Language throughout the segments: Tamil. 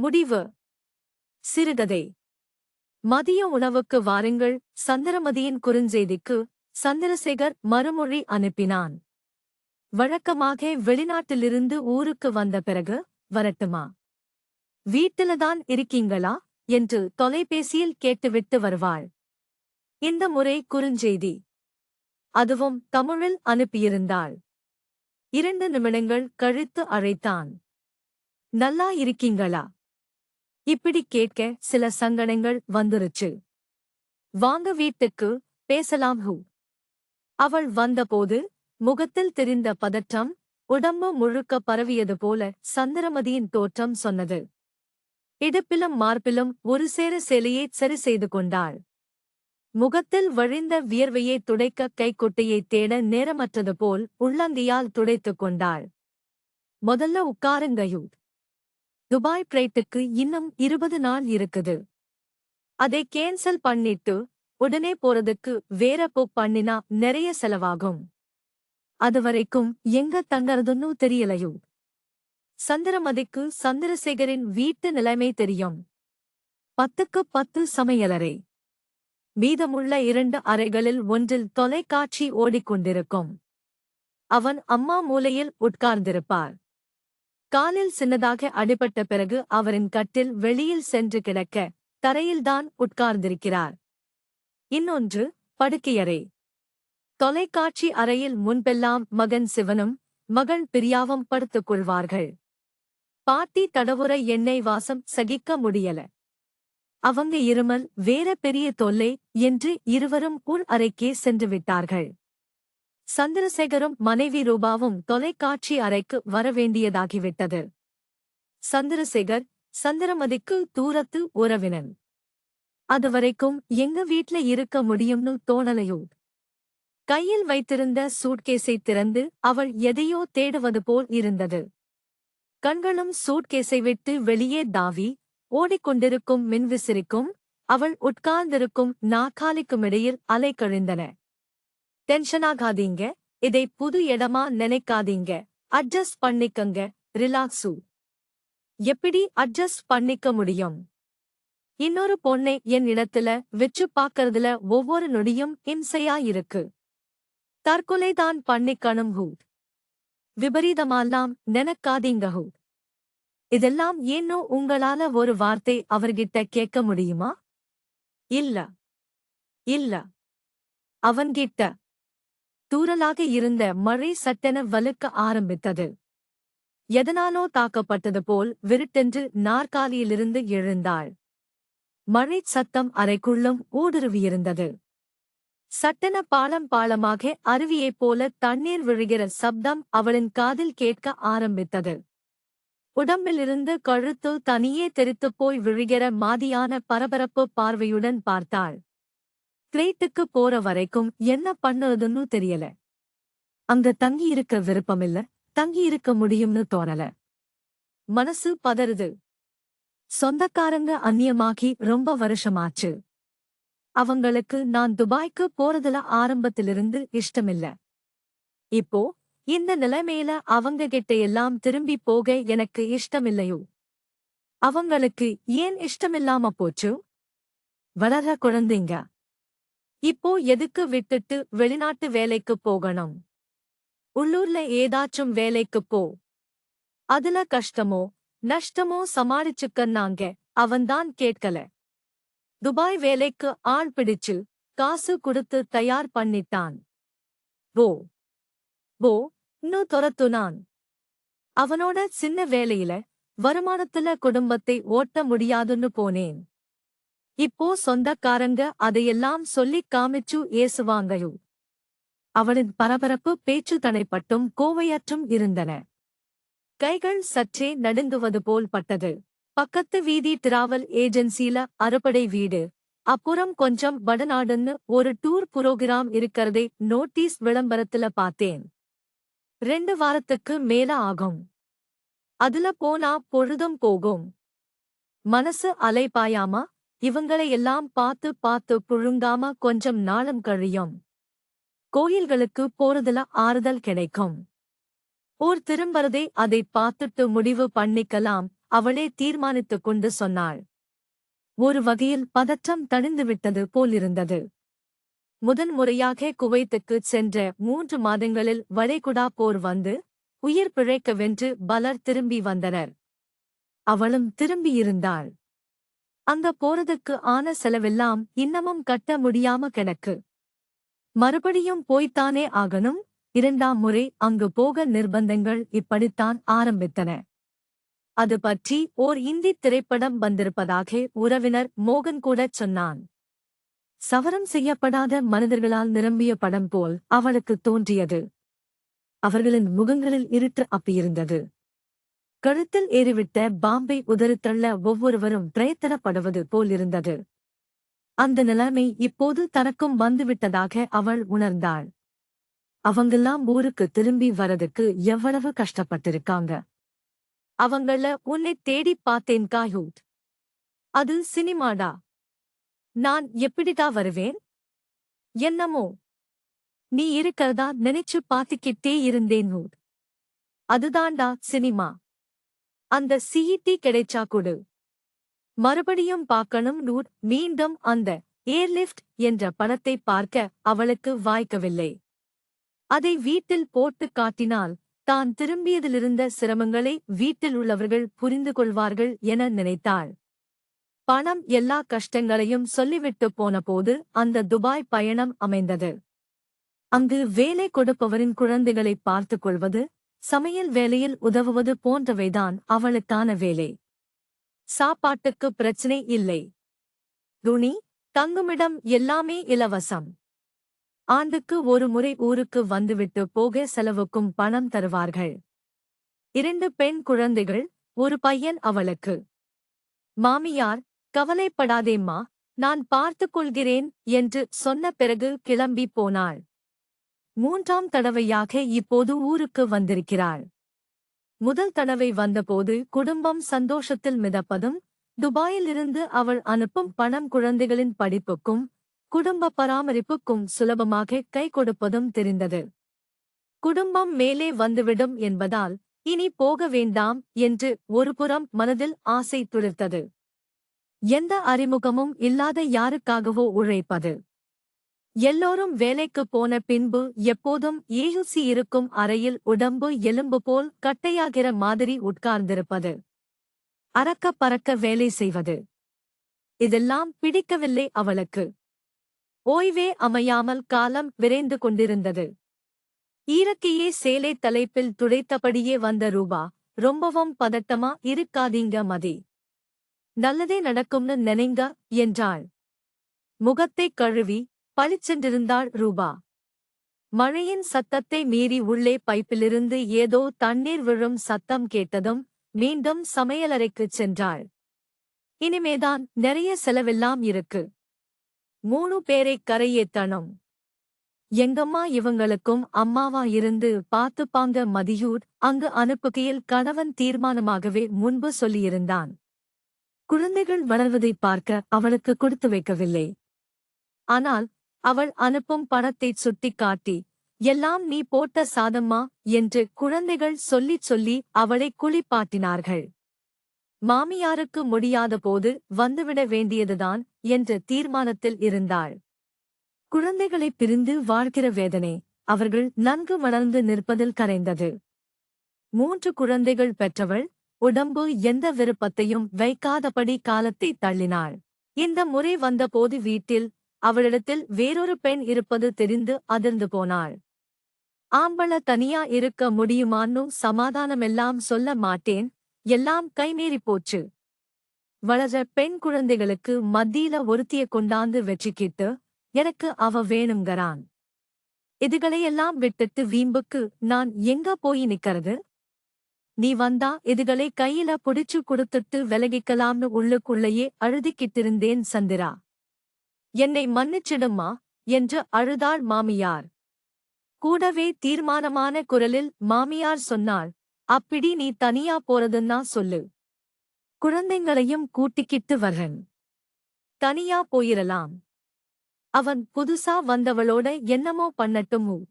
முடிவு. சிறுகதை. மதிய உணவுக்கு வாருங்கள். சந்திரமதியின் குறுஞ்செய்திக்கு சந்திரசேகர் மறுமொழி அனுப்பினான். வழக்கமாக வெளிநாட்டிலிருந்து ஊருக்கு வந்த பிறகு வரட்டுமா? வீட்டில்தான் இருக்கீங்களா? என்று தொலைபேசியில் கேட்டுவிட்டு வருவாள். இந்த முறை குறுஞ்செய்தி. அதுவும் தமிழில் அனுப்பியிருந்தாள். இரண்டு நிமிடங்கள் கழித்து அழைத்தான். நல்லா இருக்கீங்களா? இப்படி கேட்க சில சங்கடங்கள் வந்துருச்சு. வாங்க வீட்டுக்கு பேசலாம் ஹூ. அவள் வந்தபோது முகத்தில் தெரிந்த பதற்றம் உடம்பு முழுக்க பரவியது போல சந்திரமதியின் தோற்றம் சொன்னது. இடுப்பிலும் மார்பிலும் ஒரு சேர சேலையை சரி செய்து கொண்டாள். முகத்தில் வழிந்த வியர்வையை துடைக்க கைக்குட்டையை தேட நேரமற்றது போல் உள்ளங்கையால் துடைத்துக் கொண்டாள். முதல்ல உட்காருங்கயூ துபாய் பிரைட்டுக்கு இன்னும் இருபது நாள் இருக்குது. அதை கேன்சல் பண்ணிட்டு உடனே போறதுக்கு வேற புக் பண்ணினா நிறைய செலவாகும். அதுவரைக்கும் எங்க தங்கறதுன்னு தெரியலையோ. சந்திரமதிக்கு சந்திரசேகரின் வீட்டு நிலைமை தெரியும். பத்துக்கு பத்து சமையலறை. மீதமுள்ள இரண்டு அறைகளில் ஒன்றில் தொலைக்காட்சி ஓடிக்கொண்டிருக்கும். அவன் அம்மா மூலையில் உட்கார்ந்திருப்பார். காலில் சின்னதாக அடிபட்ட பிறகு அவரின் கட்டில் வெளியில் சென்று கிடக்க தரையில்தான் உட்கார்ந்திருக்கிறார். இன்னொன்று படுக்கையறை. தொலைக்காட்சி அறையில் முன்பெல்லாம் மகன் சிவனும் மகள் பிரியாவும் படுத்துக் கொள்வார்கள். பாட்டி தடவுற எண்ணெய் வாசம் சகிக்க முடியல. அவங்க இருமல் வேற பெரிய தொல்லை என்று இருவரும் உள் அறைக்கே சென்று விட்டார்கள். சந்திரசேகரும் மனைவி ரூபாவும் தொலைக்காட்சி அறைக்கு வரவேண்டியதாகிவிட்டது. சந்திரசேகர் சந்திரமதிக்கு தூரத்து உறவினன். அதுவரைக்கும் எங்க வீட்ல இருக்க முடியும்னு தோணலையோ? கையில் வைத்திருந்த சூட்கேஸை திறந்து அவள் எதையோ தேடுவது போல் இருந்தது. கண்களும் சூட்கேஸை விட்டு வெளியே தாவி ஓடிக்கொண்டிருக்கும் மின்விசிறிக்கும் அவள் உட்கார்ந்திருக்கும் நாக்காலிக்குமிடையில் அலை கழிந்தன டென்ஷனாகாதீங்க இதை புது இடமா நினைக்காதீங்க. அட்ஜஸ்ட் பண்ணிக்கங்க. ரிலாக்ஸு. எப்படி அட்ஜஸ்ட் பண்ணிக்க முடியும்? இன்னொரு பொண்ணை என் இடத்துல வச்சு பாக்கறதுல ஒவ்வொரு நொடியும் இம்சையா இருக்கு. தற்கொலைதான் பண்ணிக்கணும் ஹூ. விபரீதமாலாம் நினைக்காதீங்க ஹூ. இதெல்லாம் ஏனோ உங்களால ஒரு வார்த்தை அவர்கிட்ட கேட்க முடியுமா? இல்ல. இல்ல. அவன்கிட்ட. தூரலாக இருந்த மழை சட்டென வலுக்க ஆரம்பித்தது. எதனாலோ தாக்கப்பட்டது போல் விருட்டென்று நாற்காலியிலிருந்து எழுந்தாள். மழை சத்தம் அறைக்குள்ளும் ஊடுருவியிருந்தது. சட்டென பாலம் பாலமாக அருவியைப் போல தண்ணீர் விழுகிற சப்தம் அவளின் காதில் கேட்க ஆரம்பித்தது. உடம்பிலிருந்து கழுத்து தனியே தெரித்துப் போய் விழுகிற மாதியான பரபரப்பு பார்வையுடன் பார்த்தாள். கிரேட்டுக்கு போற வரைக்கும் என்ன பண்ணுறதுன்னு தெரியல. அங்க தங்கியிருக்க விருப்பமில்ல. தங்கியிருக்க முடியும்னு தோணல. மனசு பதறுது. சொந்தக்காரங்க அந்நியமாகி ரொம்ப வருஷமாச்சு. அவங்களுக்கு நான் துபாய்க்கு போறதுல ஆரம்பத்திலிருந்து இஷ்டமில்ல. இப்போ இந்த நிலைமையில அவங்க கிட்ட எல்லாம் திரும்பி போக எனக்கு இஷ்டமில்லையோ? அவங்களுக்கு ஏன் இஷ்டமில்லாம போச்சு? வளர குழந்தைங்க. இப்போ எதுக்கு விட்டுட்டு வெளிநாட்டு வேலைக்கு போகணும்? உள்ளூர்ல ஏதாச்சும் வேலைக்கு போ. அதுல கஷ்டமோ நஷ்டமோ சமாளிச்சுக்கன்னாங்க அவன்தான் கேட்கல. துபாய் வேலைக்கு ஆள் பிடிச்சு காசு கொடுத்து தயார் பண்ணிட்டான். ஓ போ. இன்னும் துரத்துனான். அவனோட சின்ன வேலையில வருமானத்துல குடும்பத்தை ஓட்ட முடியாதுன்னு போனேன். இப்போ சொந்தக்காரங்க அதையெல்லாம் சொல்லிக் காமிச்சு ஏசுவாங்கயோ? அவளின் பரபரப்பு பேச்சு தடைப்பட்டும் கோவையற்றும் இருந்தன. கைகள் சற்றே நடுங்குவது போல் பட்டது. பக்கத்து வீதி டிராவல் ஏஜென்சில அறுபடை வீடு. அப்புறம் கொஞ்சம் வடநாடுன்னு ஒரு டூர் புரோகிராம் இருக்கிறதை நோட்டீஸ் விளம்பரத்துல பார்த்தேன். ரெண்டு வாரத்துக்கு மேல ஆகும். அதுல போனா பொழுதும் போகும். மனசு அலைப்பாயாமா? இவங்களை எல்லாம் பார்த்து பார்த்து புழுங்காம கொஞ்சம் நாளம் கழியும். கோயில்களுக்கு போறதுல ஆறுதல் கிடைக்கும். ஊர் திரும்பறதே அதை பார்த்துட்டு முடிவு பண்ணிக்கலாம் அவளே தீர்மானித்துக் கொண்டு சொன்னாள். ஒரு வகையில் பதற்றம் தணிந்துவிட்டது போலிருந்தது. முதன்முறையாக குவைத்துக்குச் சென்ற மூன்று மாதங்களில் வளைகுடா போர் வந்து உயிர் பிழைக்கவென்று பலர் திரும்பி வந்தனர். அவளும் திரும்பியிருந்தாள். அந்த போறதுக்கு ஆன செலவெல்லாம் இன்னமும் கட்ட முடியாம கிடக்கு. மறுபடியும் போய்த்தானே ஆகணும்? இரண்டாம் முறை அங்கு போக நிர்பந்தங்கள் இப்படித்தான் ஆரம்பித்தன. அது பற்றி ஓர் இந்தி திரைப்படம் வந்திருப்பதாக உறவினர் மோகன் கூடச் சொன்னான். சவரம் செய்யப்படாத மனிதர்களால் நிரம்பிய படம் போல் அவளுக்கு தோன்றியது. அவர்களின் முகங்களில் இருட்டு அப்பியிருந்தது. கழுத்தில் ஏறிவிட்ட பாம்பை உதறித்தள்ள ஒவ்வொருவரும் பிரயத்தனப்படுவது போலிருந்தது அந்த நிலைமை இப்போது தனக்கும் வந்துவிட்டதாக அவள் உணர்ந்தாள். அவங்கெல்லாம் ஊருக்கு திரும்பி வரதுக்கு எவ்வளவு கஷ்டப்பட்டிருக்காங்க. அவங்கள உன்னை தேடி பார்த்தேன் காயூட் அது சினிமாடா. நான் எப்படிதா வருவேன்? என்னமோ. நீ இருக்கிறதா நினைச்சு பாத்துக்கிட்டே இருந்தேன் நூட் அதுதான்டா சினிமா. அந்த சிஇடி கிடைச்சா கொடு. மறுபடியும் பார்க்கணும் நூட் மீண்டும் அந்த ஏர்லிஃப்ட் என்ற படத்தை பார்க்க அவளுக்கு வாய்க்கவில்லை. அதை வீட்டில் போட்டு காட்டினால் தான் திரும்பியதிலிருந்த சிரமங்களை வீட்டில் உள்ளவர்கள் புரிந்து கொள்வார்கள் என நினைத்தாள். பணம் எல்லா கஷ்டங்களையும் சொல்லிவிட்டு போனபோது அந்த துபாய் பயணம் அமைந்தது. அங்கு வேலை கொடுப்பவரின் குழந்தைகளை பார்த்துக் கொள்வது சமையல் வேலையில் உதவுவது போன்றவைதான் அவளுக்கான வேலை. சாப்பாட்டுக்கு பிரச்சனை இல்லை. துணி தங்குமிடம் எல்லாமே இலவசம். ஆண்டுக்கு ஒரு முறை ஊருக்கு வந்துவிட்டு போக செலவுக்கும் பணம் தருவார்கள். இரண்டு பெண் குழந்தைகள் ஒரு பையன் அவளுக்கு. மாமியார் கவலைப்படாதேம்மா நான் பார்த்துக் கொள்கிறேன் என்று சொன்ன பிறகு கிளம்பி போனாள். மூன்றாம் தடவையாக இப்போது ஊருக்கு வந்திருக்கிறாள். முதல் தடவை வந்தபோது குடும்பம் சந்தோஷத்தில் மிதப்பதும் துபாயிலிருந்து அவள் அனுப்பும் பணம் குழந்தைகளின் படிப்புக்கும் குடும்ப பராமரிப்புக்கும் சுலபமாக கை கொடுப்பதும் தெரிந்தது. குடும்பம் மேலே வந்துவிடும் என்பதால் இனி போக வேண்டாம் என்று ஒருபுறம் மனதில் ஆசை துளிர்த்தது. எந்த அறிமுகமும் இல்லாத யாருக்காகவோ உழைப்பது. எல்லோரும் வேலைக்கு போன பின்பு எப்போதும் ஏயுசி இருக்கும் அறையில் உடம்பு எலும்பு போல் கட்டையாகிற மாதிரி உட்கார்ந்திருப்பது. அறக்க பறக்க வேலை செய்வது. இதெல்லாம் பிடிக்கவில்லை அவளுக்கு. ஓய்வே அமையாமல் காலம் விரைந்து கொண்டிருந்தது. ஈரக்கியே சேலை தலைப்பில் துடைத்தபடியே வந்த ரூபா ரொம்பவும் பதட்டமா இருக்காதீங்க மதி. நல்லதே நடக்கும்னு நினைங்க என்றாள். முகத்தைக் கழுவி பளிச்சென்றிருந்தாள் ரூபா. மழையின் சத்தத்தை மீறி உள்ளே பைப்பிலிருந்து ஏதோ தண்ணீர் விழும் சத்தம் கேட்டதும் மீண்டும் சமையலறைக்குச் சென்றாள். இனிமேதான் நிறைய செலவெல்லாம் இருக்கு. மூணு பேரைக் கரையேத்தனும் எங்கம்மா இவங்களுக்கும் அம்மாவா இருந்து பார்த்துப்பாங்க மதியூர் அங்கு அனுப்புகையில் கணவன் தீர்மானமாகவே முன்பு சொல்லியிருந்தான். குழந்தைகள் வளர்வதைப் பார்க்க அவளுக்கு கொடுத்து வைக்கவில்லை. ஆனால் அவள் அனுப்பும் பணத்தைச் சுட்டிக் காட்டி எல்லாம் நீ போட்ட சாதம்மா என்று குழந்தைகள் சொல்லிச் சொல்லி அவளை குளிப்பாட்டினார்கள். மாமியாருக்கு முடியாத போது வந்துவிட வேண்டியதுதான் என்ற தீர்மானத்தில் இருந்தாள். குழந்தைகளைப் பிரிந்து வாழ்கிற வேதனை அவர்கள் நன்கு வளர்ந்து நிற்பதில் கரைந்தது. மூன்று குழந்தைகள் பெற்றவள் உடம்பு எந்த விருப்பத்தையும் வைக்காதபடி காலத்தை தள்ளினாள். இந்த முறை வந்தபோது வீட்டில் அவளிடத்தில் வேறொரு பெண் இருப்பது தெரிந்து அதிர்ந்து போனாள். ஆம்பள தனியா இருக்க முடியுமான்னு சமாதானமெல்லாம் சொல்ல மாட்டேன் எல்லாம் கைமீறி போச்சு. வளர பெண் குழந்தைகளுக்கு மத்தியில ஒருத்திய கொண்டாந்து வெற்றிக்கிட்டு எனக்கு அவ வேணுங்கிறான். இதுகளையெல்லாம் விட்டுட்டு வீம்புக்கு நான் எங்க போய் நிக்கறது? நீ வந்தா இதுகளை கையில புடிச்சு கொடுத்துட்டு விலகிக்கலாம்னு உள்ளுக்குள்ளேயே அழுதிக்கிட்டிருந்தேன் சந்திரா. என்னை மன்னிச்சிடுமா? என்று அழுதாள் மாமியார். கூடவே தீர்மானமான குரலில் மாமியார் சொன்னாள் அப்பிடி நீ தனியா போறதுன்னா சொல்லு. குழந்தைங்களையும் கூட்டிக்கிட்டு வரன். தனியா போயிரலாம். அவன் புதுசா வந்தவளோட என்னமோ பண்ணட்டும் ஊ.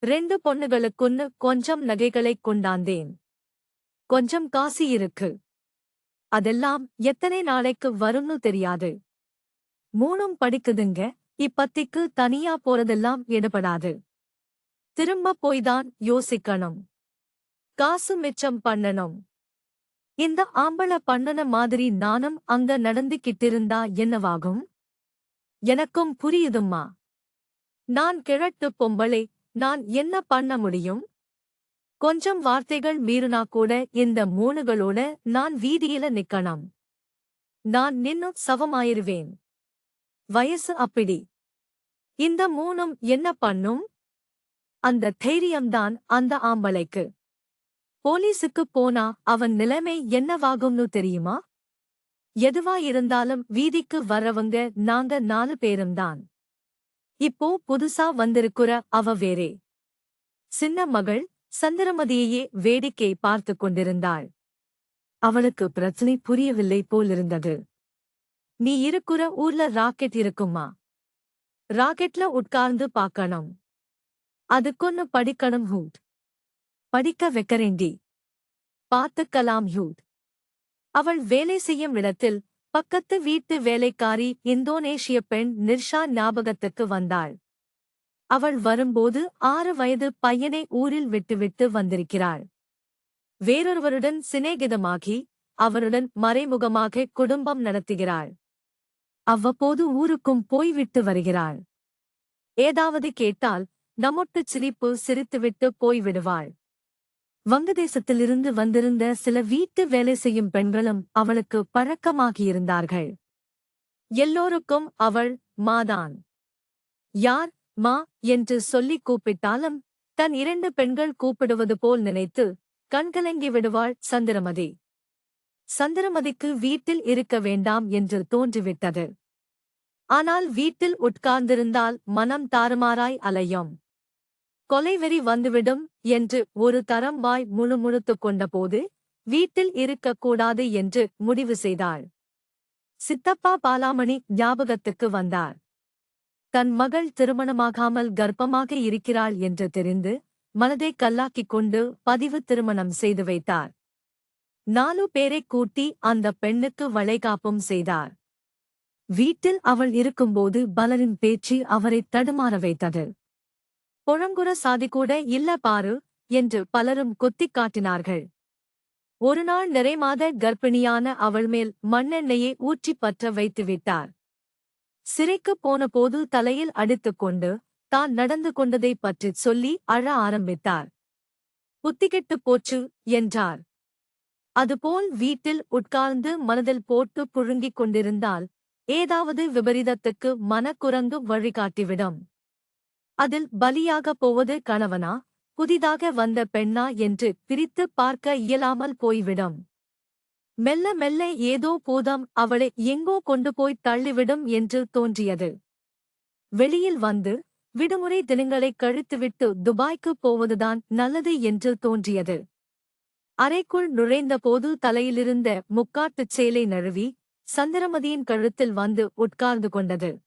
ரெண்டு பொண்ணுகளுக்குன்னு கொஞ்சம் நகைகளைக் கொண்டாந்தேன். கொஞ்சம் காசு இருக்கு. அதெல்லாம் எத்தனை நாளைக்கு வரும்னு தெரியாது. மூணும் படிக்குதுங்க. இப்பத்திக்கு தனியா போறதெல்லாம் எடுபடாது திரும்ப போய்தான் யோசிக்கணும். காசு மிச்சம் பண்ணணும். இந்த ஆம்பள பண்ணன மாதிரி நானும் அங்க நடந்துகிட்டிருந்தா என்னவாகும்? எனக்கும் புரியுதும்மா. நான் கிழட்டு பொம்பளை நான் என்ன பண்ண முடியும்? கொஞ்சம் வார்த்தைகள் மீறினா கூட இந்த மூணுகளோட நான் வீதியில நிக்கணும். நான் நின்னும் சவமாயிருவேன். வயசு அப்படி. இந்த மூணும் என்ன பண்ணும்? அந்த தைரியம்தான் அந்த ஆம்பளைக்கு. போலீஸுக்கு போனா அவன் நிலைமை என்னவாகும்னு தெரியுமா? எதுவா இருந்தாலும் வீதிக்கு வர்றவங்க நாங்க நாலு பேரும்தான். இப்போ புதுசா வந்திருக்குற அவ வேறே. சின்ன மகள் சந்திரமதியையே வேடிக்கை பார்த்து கொண்டிருந்தாள். அவளுக்கு பிரச்சனை புரியவில்லை போலிருந்தது. நீ இருக்குற ஊர்ல ராக்கெட் இருக்குமா? ராக்கெட்ல உட்கார்ந்து பார்க்கணும். அதுக்கொன்னு படிக்கணும் ஹூட். படிக்க வைக்கறேண்டி பார்த்துக்கலாம் ஹூட். அவள் வேலை செய்யும் இடத்தில் பக்கத்து வீட்டு வேலைக்காரி இந்தோனேஷிய பெண் நிர்ஷா ஞாபகத்துக்கு வந்தாள். அவள் வரும்போது ஆறு வயது பையனை ஊரில் விட்டுவிட்டு வந்திருக்கிறாள். வேறொருவருடன் சிநேகிதமாகி அவருடன் மறைமுகமாக குடும்பம் நடத்துகிறாள். அவ்வப்போது ஊருக்கும் போய்விட்டு வருகிறாள். ஏதாவது கேட்டால் நமொட்டுச் சிரிப்பு சிரித்துவிட்டு போய்விடுவாள். வங்கதேசத்திலிருந்து வந்திருந்த சில வீட்டு வேலை செய்யும் பெண்களும் அவளுக்கு பழக்கமாகியிருந்தார்கள். எல்லோருக்கும் அவள் மாதான். யார் மா? என்று சொல்லிக் கூப்பிட்டாலும் தன் இரண்டு பெண்கள் கூப்பிடுவது போல் நினைத்து கண்கலங்கி விடுவாள் சந்திரமதி. சந்திரமதிக்கு வீட்டில் இருக்க வேண்டாம் என்று தோன்றிவிட்டது. ஆனால் வீட்டில் உட்கார்ந்திருந்தால் மனம் தாறுமாறாய் அலையும். கொலைவெறி வந்துவிடும் என்று ஒரு தரம் வாய் முணுமுணுத்துக் கொண்டபோது வீட்டில் இருக்கக்கூடாது என்று முடிவு செய்தாள். சித்தப்பா பாலாமணி ஞாபகத்துக்கு வந்தார். தன் மகள் திருமணமாகாமல் கர்ப்பமாக இருக்கிறாள் என்று தெரிந்து மனதை கல்லாக்கிக் கொண்டு பதிவு திருமணம் செய்து வைத்தார். நாலு பேரைக் கூட்டி அந்த பெண்ணுக்கு வளைகாப்பும் செய்தார். வீட்டில் அவள் இருக்கும்போது பலரின் பேச்சு அவரை தடுமாற வைத்தது. புழங்குற சாதி கூட இல்ல பாரு என்று பலரும் கொத்திக் காட்டினார்கள். ஒருநாள் நிறைமாத கர்ப்பிணியான அவள் மேல் மண்ணெண்ணெயை ஊற்றி பற்ற வைத்து விட்டார். சிறைக்குப் போனபோது தலையில் அடித்துக் கொண்டு தான் நடந்து கொண்டதைப் பற்றிச் சொல்லி அழ ஆரம்பித்தார். புத்திகெட்டுப் போச்சு என்றார். அதுபோல் வீட்டில் உட்கார்ந்து மனதில் போட்டு புழுங்கிக் கொண்டிருந்தால் ஏதாவது விபரீதத்துக்கு மனக்குரங்கு வழிகாட்டிவிடும். அதில் பலியாகப் போவது கணவனா? புதிதாக வந்த பெண்ணா என்று பிரித்துப் பார்க்க இயலாமல் போய்விடும். மெல்ல மெல்ல ஏதோ பூதம் அவளை எங்கோ கொண்டு போய் தள்ளிவிடும் என்று தோன்றியது. வெளியில் வந்து விடுமுறை தினங்களைக் கழித்துவிட்டு துபாய்க்குப் போவதுதான் நல்லது என்று தோன்றியது. அறைக்குள் நுழைந்தபோது தலையிலிருந்த முக்காட்டுச் சேலை நழுவி சந்திரமதியின் கழுத்தில் வந்து உட்கார்ந்து கொண்டது.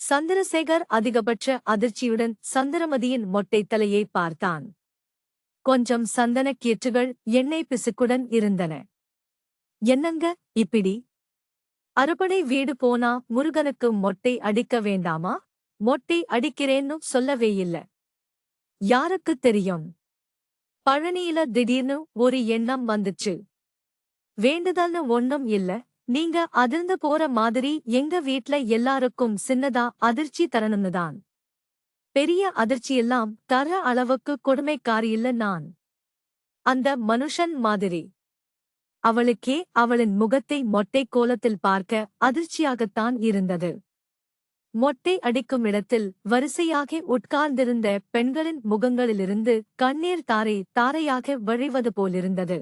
சந்திரசேகர் அதிகபட்ச அதிர்ச்சியுடன் சந்திரமதியின் மொட்டை தலையை பார்த்தான். கொஞ்சம் சந்தனக் கீற்றுகள் எண்ணெய் பிசுக்குடன் இருந்தன. என்னங்க இப்பிடி? அறுபடை வீடு போனா முருகனுக்கு மொட்டை அடிக்க வேண்டாமா? மொட்டை அடிக்கிறேன்னு சொல்லவே இல்ல. யாருக்குத் தெரியும்? பழனியில திடீர்னு ஒரு எண்ணம் வந்துச்சு. வேண்டுதல்னு ஒண்ணும் இல்ல. நீங்க அதிர்ந்து போற மாதிரி எங்க வீட்ல எல்லாருக்கும் சின்னதா அதிர்ச்சி தரணும்னு தான் பெரிய அதிர்ச்சியெல்லாம் தர அளவுக்கு கொடுமைக்காரி இல்ல நான். அந்த மனுஷன் மாதிரி. அவளுக்கே அவளின் முகத்தை மொட்டை கோலத்தில் பார்க்க அதிர்ச்சியாகத்தான் இருந்தது. மொட்டை அடிக்கும் இடத்தில் வரிசையாக உட்கார்ந்திருந்த பெண்களின் முகங்களிலிருந்து கண்ணீர் தாரை தாரையாக வழிவது போலிருந்தது.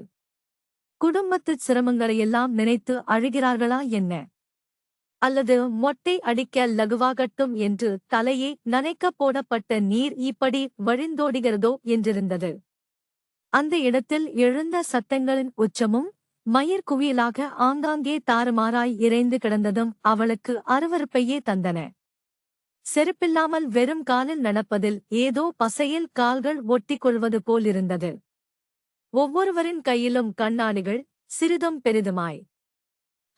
குடும்பத்துச் சிரமங்களையெல்லாம் நினைத்து அழுகிறார்களா என்ன? அல்லது மொட்டை அடிக்க லகுவாகட்டும் என்று தலையை நனைக்கப் போடப்பட்ட நீர் இப்படி வழிந்தோடுகிறதோ என்றிருந்தது. அந்த இடத்தில் எழுந்த சத்தங்களின் உச்சமும் மயிர் குவியலாக ஆங்காங்கே தாறுமாறாய் இறைந்து கிடந்ததும் அவளுக்கு அருவருப்பையே தந்தன. செருப்பில்லாமல் வெறும் காலில் நடப்பதில் ஏதோ பசையில் கால்கள் ஒட்டிக் கொள்வது போலிருந்தது. ஒவ்வொருவரின் கையிலும் கண்ணாடிகள் சிறிதும் பெரிதுமாய்.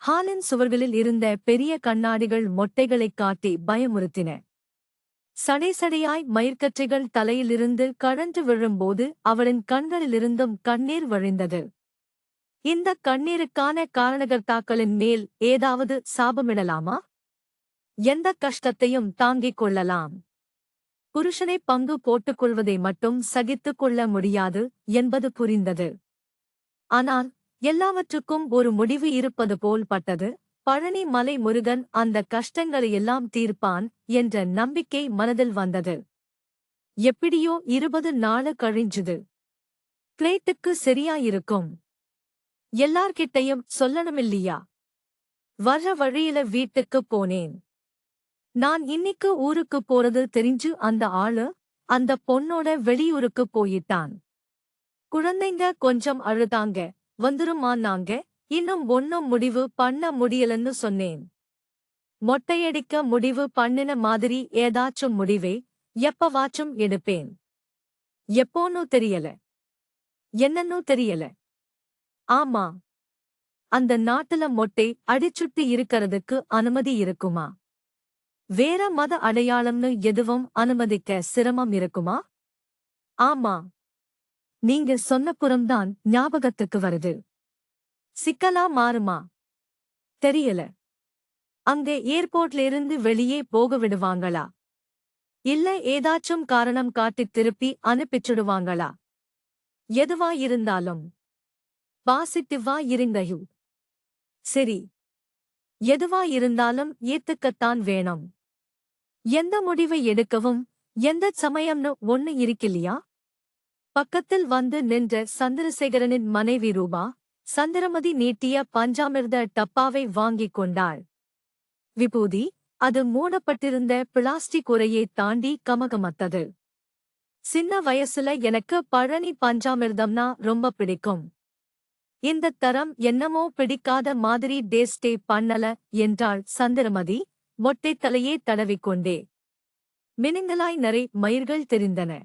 ஹாலின் சுவர்களில் இருந்த பெரிய கண்ணாடிகள் மொட்டைகளைக் காட்டி பயமுறுத்தின. சடைசடையாய் மயிர்கற்றைகள் தலையிலிருந்து கழன்று விழும்போது அவளின் கண்களிலிருந்தும் கண்ணீர் வழிந்தது. இந்த கண்ணீருக்கான காரணகர்த்தாக்களின் மேல் ஏதாவது சாபமிடலாமா? எந்த கஷ்டத்தையும் தாங்கிக் கொள்ளலாம். புருஷனை பங்கு போட்டுக் கொள்வதை மட்டும் சகித்துக் கொள்ள முடியாது என்பது புரிந்தது. ஆனால் எல்லாவற்றுக்கும் ஒரு முடிவு இருப்பது போல் பட்டது பழனி மலை முருகன் அந்த கஷ்டங்களையெல்லாம் தீர்ப்பான் என்ற நம்பிக்கை மனதில் வந்தது. எப்படியோ இருபது நாளு கழிஞ்சுது. பிளேட்டுக்கு சரியாயிருக்கும். எல்லார்கிட்டையும் சொல்லணுமில்லையா? வர்ற வழியில வீட்டுக்குப் போனேன். நான் இன்னிக்கு ஊருக்கு போறது தெரிஞ்சு அந்த ஆளு அந்த பொண்ணோட வெளியூருக்கு போயிட்டான். குழந்தைங்க கொஞ்சம் அழுதாங்க. வந்துருமான்னாங்க. இன்னும் ஒன்னும் முடிவு பண்ண முடியலன்னு சொன்னேன். மொட்டையடிக்க முடிவு பண்ணின மாதிரி ஏதாச்சும் முடிவே எப்பவாச்சும் எடுப்பேன். எப்போன்னு தெரியல. என்னன்னு தெரியல. ஆமா. அந்த நாட்டுல மொட்டை அடிச்சுட்டு இருக்கறதுக்கு அனுமதி இருக்குமா? வேற மத அடையாளம்னு எதுவும் அனுமதிக்க சிரமம் இருக்குமா? ஆமா. நீங்க சொன்னப்புறம்தான் ஞாபகத்துக்கு வருது. சிக்கலா மாறுமா? தெரியல. அங்க ஏர்போர்ட்ல இருந்து வெளியே போக விடுவாங்களா? இல்ல ஏதாச்சும் காரணம் காட்டித் திருப்பி அனுப்பிச்சுடுவாங்களா? எதுவா இருந்தாலும். பாசிட்டிவா இருங்கயு. சரி. எதுவா இருந்தாலும் ஏத்துக்கத்தான் வேணும். எந்த முடிவை எடுக்கவும் எந்த சமயம்னு ஒண்ணு இருக்கில்லையா? பக்கத்தில் வந்து நின்ற சந்திரசேகரனின் மனைவி ரூபா சந்திரமதி நீட்டிய பஞ்சாமிர்த டப்பாவை வாங்கிக் கொண்டாள். விபூதி அது மூடப்பட்டிருந்த பிளாஸ்டிக் உரையை தாண்டி கமகமத்தது. சின்ன வயசுல எனக்கு பழனி பஞ்சாமிர்தம்னா ரொம்ப பிடிக்கும். இந்த தரம் என்னமோ பிடிக்காத மாதிரி டேஸ்டே பண்ணல என்றாள் சந்திரமதி. மொட்டைத் தலையே தடவிக்கொண்டே. மினிந்தலாய் நரை மயிர்கள் தெரிந்தன.